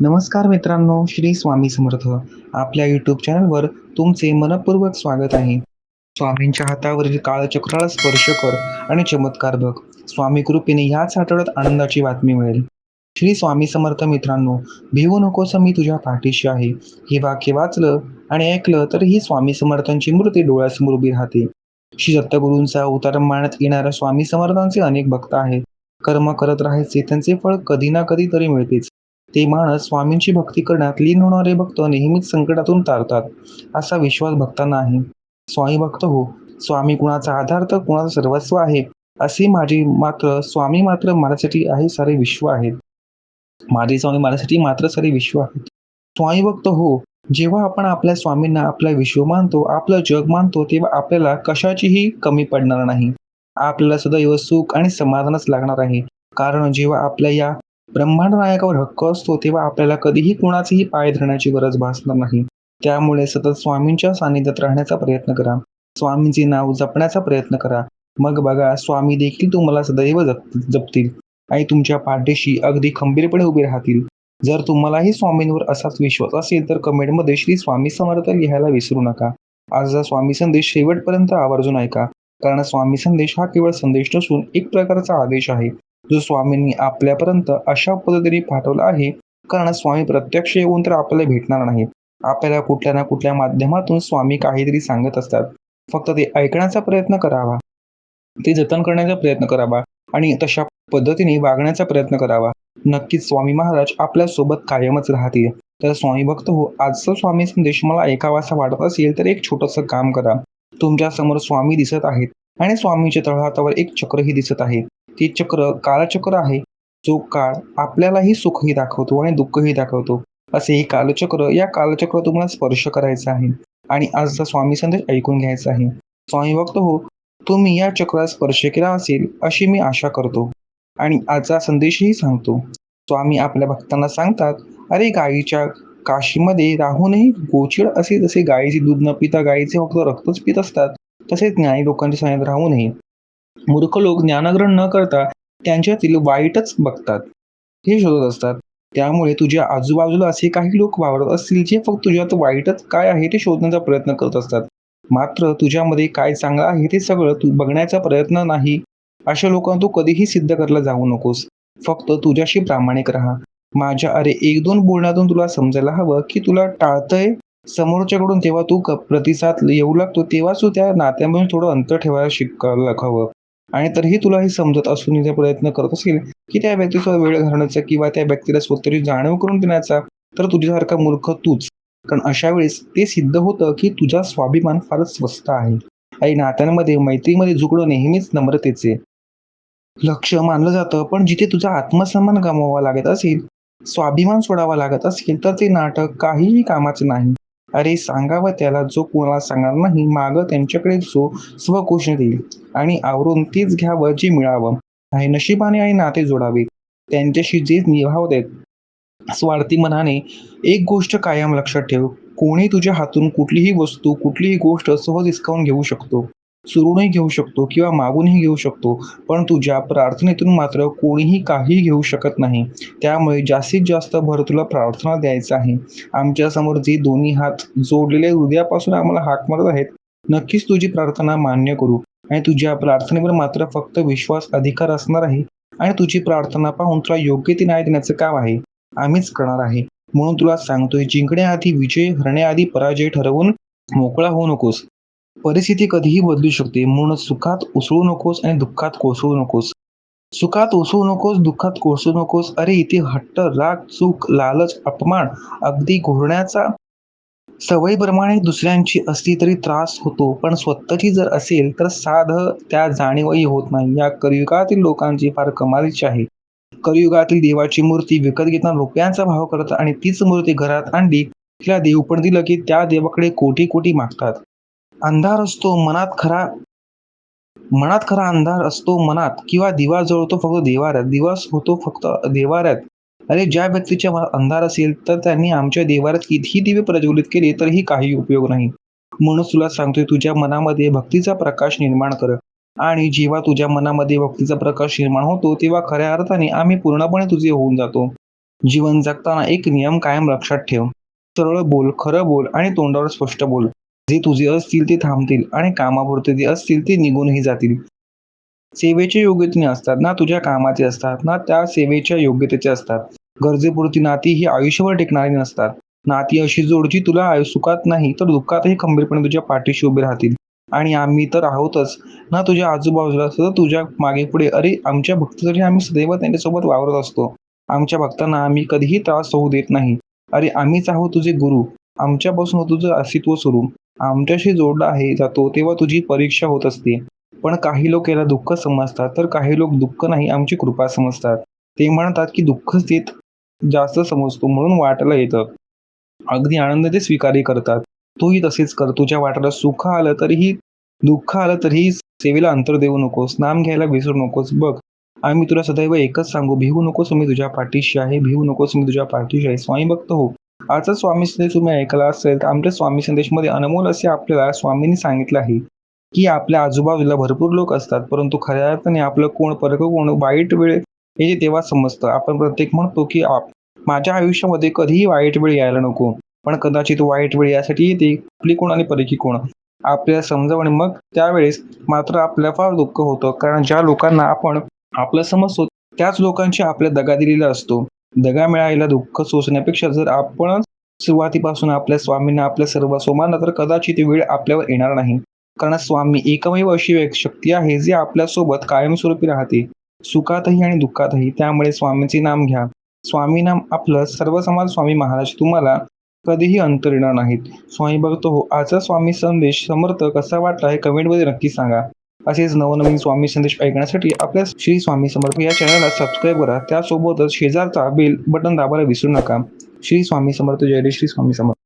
नमस्कार मित्रांनो श्री स्वामी समर्थ. आपल्या यूट्यूब चॅनलवर तुमचे मनपूर्वक स्वागत आहे. स्वामींच्या हातावरील काळचक्राला स्पर्श कर आणि चमत्कार बघ. स्वामी कृपेने ह्याच आठवड्यात आनंदाची बातमी मिळेल. श्री स्वामी समर्थ मित्रांनो भिवू नकोस मी तुझ्या पाठीशी आहे. हे वाक्य वाचलं आणि ऐकलं तर ही स्वामी समर्थांची मूर्ती डोळ्यासमोर उभी राहते. श्री दत्तगुरूंचा अवतार मानण्यात येणाऱ्या स्वामी समर्थांचे अनेक भक्त आहेत. कर्म करत राहायचे त्यांचे फळ कधी ना कधी तरी मिळतेच. ते माणस स्वामींची भक्ती करण्यात लीन होणारे भक्त नेहमीच संकटातून तारतात असा विश्वास भक्तांना आहे. स्वामी भक्त हो स्वामी कुणाचा आधार तर कुणाचं सर्वस्व आहे असे माझी मात्र स्वामी मात्र माझ्यासाठी आहे सारे विश्व आहेत माझे स्वामी माझ्यासाठी मात्र सारे विश्व आहेत स्वामी भक्त हो जेव्हा आपण आपल्या स्वामींना आपला विश्व मानतो आपलं जग मानतो तेव्हा आपल्याला कशाचीही कमी पडणार नाही. आपल्याला सदैव सुख आणि समाधानच लागणार आहे. कारण जेव्हा आपल्या या ब्रह्मांड नायकावर हक्क असतो तेव्हा आपल्याला कधीही कुणाचेही पाय धरण्याची गरज भासणार नाही. त्यामुळे सतत स्वामींच्या सानिध्यात राहण्याचा प्रयत्न करा. स्वामींचे नाव जपण्याचा प्रयत्न करा. मग बघा स्वामी देखील तुम्हाला सदैव जप जपतील. आणि तुमच्या पाठीशी अगदी खंबीरपणे उभे राहतील. जर तुम्हालाही स्वामींवर असाच विश्वास असेल तर कमेंटमध्ये श्री स्वामी समर्थ लिहायला विसरू नका. आजचा स्वामी संदेश शेवटपर्यंत आवर्जून ऐका. कारण स्वामी संदेश हा केवळ संदेश नसून एक प्रकारचा आदेश आहे. जो स्वामींनी आपल्यापर्यंत अशा पद्धतीने पाठवला आहे कारण स्वामी प्रत्यक्ष येऊन तर आपल्याला भेटणार नाही आपल्याला कुठल्या ना कुठल्या माध्यमातून स्वामी काहीतरी सांगत असतात. फक्त ते ऐकण्याचा प्रयत्न करावा. ते जतन करण्याचा प्रयत्न करावा आणि तशा पद्धतीने वागण्याचा प्रयत्न करावा. नक्कीच स्वामी महाराज आपल्यासोबत कायमच राहतील. तर स्वामी भक्त हो आजचा स्वामी संदेश मला ऐकावासा वाटत असेल तर एक छोटंसं काम करा. तुमच्यासमोर स्वामी दिसत आहेत. आणि स्वामीच्या तळहातावर एक चक्रही दिसत आहे. ते चक्र कालचक्र आहे. जो काळ आपल्यालाही सुखही दाखवतो आणि दुःखही दाखवतो. असे हे कालचक्र या कालचक्र तुम्हाला स्पर्श करायचा आहे. आणि आजचा स्वामी संदेश ऐकून घ्यायचा आहे. स्वामी भक्त हो तुम्ही या चक्रात स्पर्श केला असेल अशी मी आशा करतो. आणि आजचा संदेशही सांगतो. स्वामी आपल्या भक्तांना सांगतात अरे गायीच्या काशीमध्ये राहूनही गोचिड असे जसे गायीचे दूध न पिता गायीचे फक्त रक्तच पित असतात. तसेच ज्ञानी लोकांच्या सानिध्यात राहूनही मूर्ख लोक ज्ञानग्रहण न करता त्यांच्यातील वाईटच बघतात. हे शोधत असतात. त्यामुळे तुझ्या आजूबाजूला असे काही लोक वावरत असतील जे फक्त तुझ्यात वाईटच काय आहे ते शोधण्याचा प्रयत्न करत असतात. मात्र तुझ्यामध्ये काय चांगलं आहे ते सगळं तू बघण्याचा प्रयत्न नाही. अशा लोकांना तू कधीही सिद्ध करायला जाऊ नकोस. फक्त तुझ्याशी प्रामाणिक राहा. माझ्या अरे एक दोन बोलण्यातून तुला समजायला हवं की तुला टाळतंय? समोरच्याकडून तेव्हा तू क- प्रतिसाद येऊ लागतो तेव्हाच तू त्या नात्यामधून थोडं अंतर ठेवायला शिकायला हवं आणि तरीही तुला हे समजत असून इथे प्रयत्न करत असेल की त्या व्यक्तीसोबत वेळ घालवण्याचा किंवा त्या व्यक्तीला स्वतःची जाणीव करून देण्याचा तर तुझ्यासारखा मूर्ख तूच. कारण अशा वेळेस ते सिद्ध होतं की तुझा स्वाभिमान फारच स्वस्त आहे. आणि नात्यांमध्ये मैत्रीमध्ये झुकणं नेहमीच नम्रतेचे. लक्ष मानलं जातं पण जिथे तुझा आत्मसन्मान गमवावा लागत असेल स्वाभिमान सोडावा लागत असेल तर ते नाटक काहीही कामाचे नाही. अरे सांगावं त्याला जो कोणाला सांगणार नाही मागं त्यांच्याकडे जो स्वकोश देईल. आणि आवरून तेच घ्यावं जे मिळावं. आहे नशिबाने आणि नाते जोडावे. त्यांच्याशी जे निभावत आहेत स्वार्थी मनाने एक गोष्ट कायम लक्षात ठेव. कोणी तुझ्या हातून कुठलीही वस्तू कुठलीही गोष्ट सहज हिसकावून घेऊ शकतो. चुरूनही घेऊ शकतो किंवा मागूनही घेऊ शकतो. पण तुझ्या प्रार्थनेतून मात्र कोणीही काही घेऊ शकत नाही त्यामुळे जास्तीत जास्त भर तुला प्रार्थना द्यायचा आहे. आमच्यासमोर जे दोन्ही हात जोडलेले हृदयापासून आम्हाला हाक मारत आहेत नक्कीच तुझी प्रार्थना मान्य करू. आणि तुझ्या प्रार्थनेवर मात्र फक्त विश्वास अधिकार असणार आहे आणि तुझी प्रार्थना पाहून तुला योग्य ती न्याय देण्याचं काम आहे आम्हीच करणार आहे. म्हणून तुला सांगतोय जिंकण्याआधी विजय हरण्याआधी पराजय ठरवून मोकळा होऊ नकोस. परिस्थिती कधीही बदलू शकते. म्हणून सुखात उसळू नकोस आणि दुःखात कोसळू नकोस. सुखात उसळू नकोस दुःखात कोसळू नकोस. अरे इथे हट्ट राग चूक लालच अपमान अगदी घोरण्याचा सवयीप्रमाणे दुसऱ्यांची असली तरी त्रास होतो. पण स्वतःची जर असेल तर साध त्या जाणीवही होत नाही. या कलियुगातील लोकांची फार कमालीची आहे. कलियुगातील देवाची मूर्ती विकत घेताना रुपयांचा भाव करतात आणि तीच मूर्ती घरात आणली तिला देव पण दिलं की त्या देवाकडे कोटी कोटी मागतात. अंधार असतो मनात खरा मनात खरा अंधार असतो मनात किंवा दिवा जळतो फक्त देवाऱ्यात दिवस होतो फक्त देवाऱ्यात. अरे ज्या व्यक्तीच्या मनात अंधार असेल तर त्यांनी आमच्या देवाऱ्यात कितीही दिवे प्रज्वलित केले तरीही काही उपयोग नाही. म्हणून तुला सांगतोय तुझ्या मनामध्ये भक्तीचा प्रकाश निर्माण कर. आणि जेव्हा तुझ्या मनामध्ये भक्तीचा प्रकाश निर्माण होतो तेव्हा खऱ्या अर्थाने आम्ही पूर्णपणे तुझे होऊन जातो. जीवन जगताना एक नियम कायम लक्षात ठेव. सरळ बोल खरं बोल आणि तोंडावर स्पष्ट बोल. जे तुझे असतील ते थांबतील आणि कामापुरते जे असतील ते निघूनही जातील. सेवेचे योग्यतेने असतात ना तुझ्या कामाचे असतात ना त्या सेवेच्या योग्यतेचे असतात. गरजेपुरती नाती ही आयुष्यभर टिकणारी नसतात. नाती अशी जोडची तुला आयु- सुखात नाही तर दुःखातही खंबीरपणे तुझ्या पाठीशी उभे राहतील. आणि आम्ही तर आहोतच. ना तुझ्या आजूबाजूला सतत तुझ्या मागे पुढे. अरे आमच्या भक्तीसाठी आम्ही सदैव त्यांच्यासोबत वावरत असतो. आमच्या भक्तांना आम्ही कधीही त्रास होऊ देत नाही. अरे आम्हीच आहोत तुझे गुरु. आमच्यापासून तुझं अस्तित्व सुरू आमच्याशी जोडला आहे जातो तेव्हा तुझी परीक्षा होत असते. पण काही लोक याला दुःख समजतात तर काही लोक दुःख नाही आमची कृपा समजतात. ते म्हणतात की दुःखच देत जास्त समजतो म्हणून वाटायला येतं. अगदी आनंद ते स्वीकारही करतात. तूही तसेच कर तुझ्या वाटाला सुख आलं तरीही दुःख आलं तरीही सेवेला अंतर देऊ नकोस नाम घ्यायला विसरू नकोस. बघ आम्ही तुला सदैव एकच सांगू भिवू नकोस मी तुझ्या पाठीशी आहे भिवू नकोस मी तुझ्या पाठीशी आहे. स्वामी भक्त हो. आजचा स्वामी संदेश तुम्ही ऐकला असेल तर आमच्या स्वामी संदेशमध्ये अनमोल असे आपल्याला स्वामींनी सांगितलं आहे की आपल्या आजूबाजूला भरपूर लोक असतात परंतु खऱ्या अर्थाने आपलं कोण परक कोण वाईट वेळ हे तेव्हा समजतं. आपण प्रत्येक म्हणतो की आप माझ्या आयुष्यामध्ये कधीही वाईट वेळ यायला नको पण कदाचित वाईट वेळ यासाठी येते आपली कोण आणि परकी कोण. आपल्याला समजावं आणि मग त्यावेळेस मात्र आपल्याला फार दुःख होतं कारण ज्या लोकांना आपण आपलं समजतो त्याच लोकांची आपल्या दगा दिलेला असतो. दगा मिळायला दुःख सोसण्यापेक्षा जर आपण सुरुवातीपासून आपल्या स्वामींना आपल्या सर्व सोमांना तर कदाचित वेळ आपल्यावर येणार नाही. कारण स्वामी एकमेव अशी एक शक्ती आहे जी आपल्यासोबत कायमस्वरूपी राहते. सुखातही आणि दुःखातही. त्यामुळे स्वामीचे नाम घ्या. स्वामी नाम आपलं सर्व समाज स्वामी महाराज तुम्हाला कधीही अंतर येणार नाहीत. स्वामी बघतो हो आजचा स्वामी संदेश समर्थ कसा वाटला हे कमेंटमध्ये नक्की सांगा. असेच नवनवीन स्वामी संदेश ऐकण्यासाठी आपल्या श्री स्वामी समर्थ या चॅनलला सबस्क्राईब करा. त्यासोबतच शेजारचा बेल बटन दाबायला विसरू नका. श्री स्वामी समर्थ जय श्री स्वामी समर्थ.